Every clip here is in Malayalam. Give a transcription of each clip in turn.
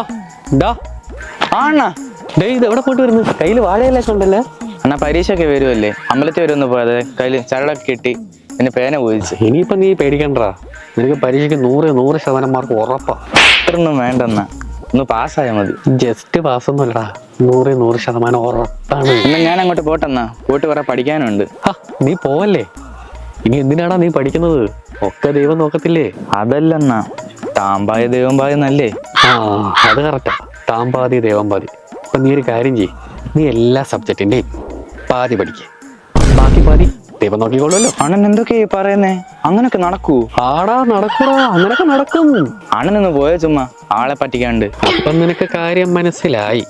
ആ ഡാ. ഇത് എവിടെ പോയിട്ട് വരുന്നു? കയ്യിൽ വാഴയിലൊക്കെ ഉണ്ടല്ലേ അണ്ണാ പരീക്ഷയൊക്കെ വരുമല്ലേ അമ്പലത്തിൽ വരുമെന്ന് പോയത് കയ്യിൽ ചരടൊക്കെ കിട്ടി പിന്നെ പേന പോയിച്ചു. ഇനിയിപ്പോ നീ പേടിക്കണ്ടാ. നിനക്ക് പരീക്ഷയ്ക്ക് നൂറ് നൂറ് ശതമാനം മാർക്ക് ഉറപ്പാ. ഇത്രയൊന്നും വേണ്ടെന്നാ ഒന്ന് പാസ്സായാൽ മതി. ജസ്റ്റ് പാസ്സൊന്നുമല്ലടാ. നൂറ് നൂറ് ശതമാനം ഉറപ്പാണ്. എന്നാ ഞാൻ അങ്ങോട്ട് പോട്ടെന്നാ പോയിട്ട് കുറെ പഠിക്കാനുണ്ട്. നീ പോവല്ലേ? ഇനി എന്തിനാടാ നീ പഠിക്കുന്നത്? ഒക്കെ ദൈവം നോക്കത്തില്ലേ? അതല്ലെന്നാ താമ്പായ ദൈവം എന്നല്ലേ? ആ അത് കറക്റ്റാ താമ്പാതി ദേവമ്പാതി. പാതി അപ്പൊ നീ ഒരു കാര്യം ചെയ്യ്. നീ എല്ലാ സബ്ജക്റ്റിന്റെയും പാതി പഠിക്ക്. ബാക്കി പാതി ദൈവം നോക്കിക്കോളൂല്ലോ അണ്ണൻ എന്തൊക്കെയാ പറയുന്നേ? അങ്ങനൊക്കെ നടക്കൂ. ആടാ നടക്കൂടാ. അങ്ങനൊക്കെ നടക്കും. അണ്ണനൊന്ന് പോയ ചുമ്മാ? ആളെ പറ്റിക്കാണ്ട്. അപ്പം നിനക്ക് കാര്യം മനസ്സിലായി.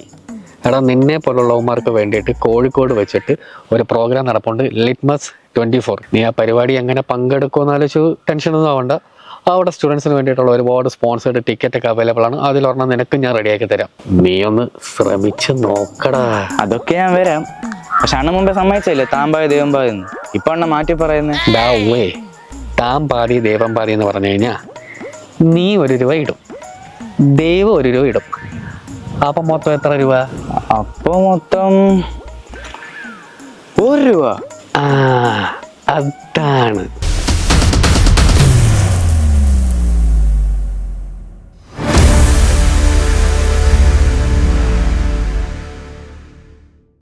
എടാ നിന്നെ പോലുള്ളവന്മാർക്ക് വേണ്ടിയിട്ട് കോഴിക്കോട് വെച്ചിട്ട് ഒരു പ്രോഗ്രാം നടപ്പുണ്ട്. ലിറ്റ്മസ് ട്വന്റി ഫോർ നീ ആ പരിപാടി എങ്ങനെ പങ്കെടുക്കുമെന്ന് ടെൻഷൻ ടെൻഷനൊന്നും ആവണ്ട. അവിടെ സ്റ്റുഡൻസിന് വേണ്ടിയിട്ടുള്ള ഒരുപാട് സ്പോൺസേഡ് ടിക്കറ്റ് ഒക്കെ അവൈലബിൾ ആണ്. അതിലൊരെണ്ണം നിനക്ക് ഞാൻ റെഡിയാക്കി തരാം. നീ ഒന്ന് ശ്രമിച്ച് നോക്കടാ. അതൊക്കെ ഞാൻ വരാം. പക്ഷെ അണ്ണ മുമ്പേ സമ്മതിച്ചല്ലേ? താമ്പായ ദൈവം പായെന്ന് ഇപ്പൊ അണ്ണ മാറ്റി പറയുന്നേ? താമ്പാതി ദൈവം പാതി എന്ന് പറഞ്ഞു കഴിഞ്ഞാൽ നീ ഒരു രൂപ ഇടും. ദൈവം ഒരു രൂപ ഇടും. അപ്പം മൊത്തം എത്ര രൂപ? അപ്പൊ മൊത്തം ഒരു രൂപ. ആ അതാണ്.